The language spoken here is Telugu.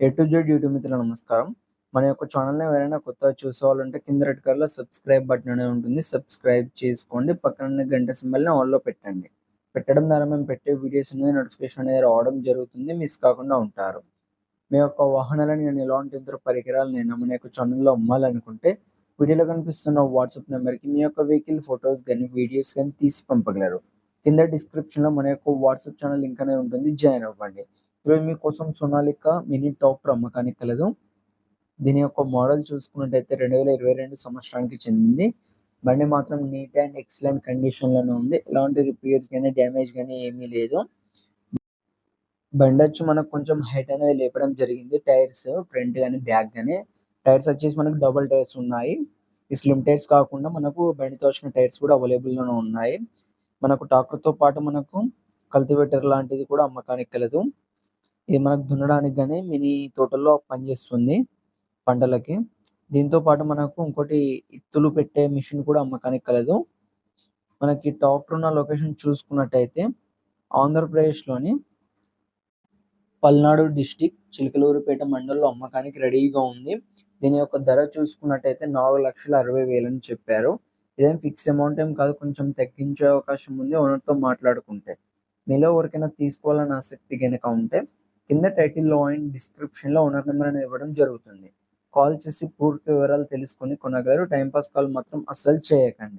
ఏ టు జెడ్ యూట్యూబ్ మిత్రులు నమస్కారం. మన యొక్క ఛానల్ని ఎవరైనా కొత్తగా చూసుకోవాలంటే కింద రెడ్ కలర్లో సబ్స్క్రైబ్ బటన్ అనేది ఉంటుంది. సబ్స్క్రైబ్ చేసుకోండి. పక్కన గంట సింబల్ని ఆన్లో పెట్టండి. పెట్టడం ద్వారా మేము పెట్టే వీడియోస్ అనేది నోటిఫికేషన్ అనేది రావడం జరుగుతుంది. మిస్ కాకుండా ఉంటారు. మీ యొక్క వాహనాలను నేను ఎలాంటి ఇతర పరికరాలు నేను మన యొక్క ఛానల్లో అమ్మాలనుకుంటే వీడియోలో కనిపిస్తున్న వాట్సాప్ నెంబర్కి మీ యొక్క వెహికల్ ఫొటోస్ కానీ వీడియోస్ కానీ తీసి పంపగలరు. కింద డిస్క్రిప్షన్లో మన యొక్క వాట్సాప్ ఛానల్ లింక్ అనేది ఉంటుంది. జాయిన్ అవ్వండి. ఈరోజు మీకోసం సోనాలిక మినీ టాప్ అమ్మకానికి కలదు. దీని యొక్క మోడల్ చూసుకున్నట్టయితే రెండు వేల ఇరవై రెండు సంవత్సరానికి చెందింది. బండి మాత్రం నీట్ అండ్ ఎక్సలెంట్ కండిషన్లోనే ఉంది. ఎలాంటి రిపేర్స్ కానీ డ్యామేజ్ కానీ ఏమీ లేదు. బండి వచ్చి మనకు కొంచెం హైట్ అనేది లేపడం జరిగింది. టైర్స్ ఫ్రంట్ కానీ బ్యాక్ కానీ టైర్స్ వచ్చేసి మనకు డబుల్ టైర్స్ ఉన్నాయి. ఈ స్లిమ్ టైర్స్ కాకుండా మనకు బండితో వచ్చిన టైర్స్ కూడా అవైలబుల్లోనే ఉన్నాయి. మనకు తో పాటు మనకు కల్టివేటర్ లాంటిది కూడా అమ్మకానికి కలదు. ఇది మనకు దున్నడానికి కానీ మినీ తోటల్లో పనిచేస్తుంది పంటలకి. దీంతో పాటు మనకు ఇంకోటి ఇత్తులు పెట్టే మిషన్ కూడా అమ్మకానికి కలదు. మనకి ట్రాక్టర్ ఉన్న లొకేషన్ చూసుకున్నట్టయితే ఆంధ్రప్రదేశ్లోని పల్నాడు డిస్టిక్ చిలకలూరుపేట మండలంలో అమ్మకానికి రెడీగా ఉంది. దీని యొక్క ధర చూసుకున్నట్టయితే నాలుగు లక్షల అరవై వేలని చెప్పారు. ఇదేం ఫిక్స్ అమౌంట్ ఏం కాదు కొంచెం తగ్గించే అవకాశం ఉంది ఓనర్తో మాట్లాడుకుంటే. మీలో ఎవరికైనా తీసుకోవాలని ఆసక్తి కనుక ఉంటే కింద టైటిల్లో అండ్ డిస్క్రిప్షన్లో ఓనర్ నెంబర్ అనేది ఇవ్వడం జరుగుతుంది. కాల్ చేసి పూర్తి వివరాలు తెలుసుకొని కొనగలరు. టైంపాస్ కాల్ మాత్రం అస్సలు చేయకండి.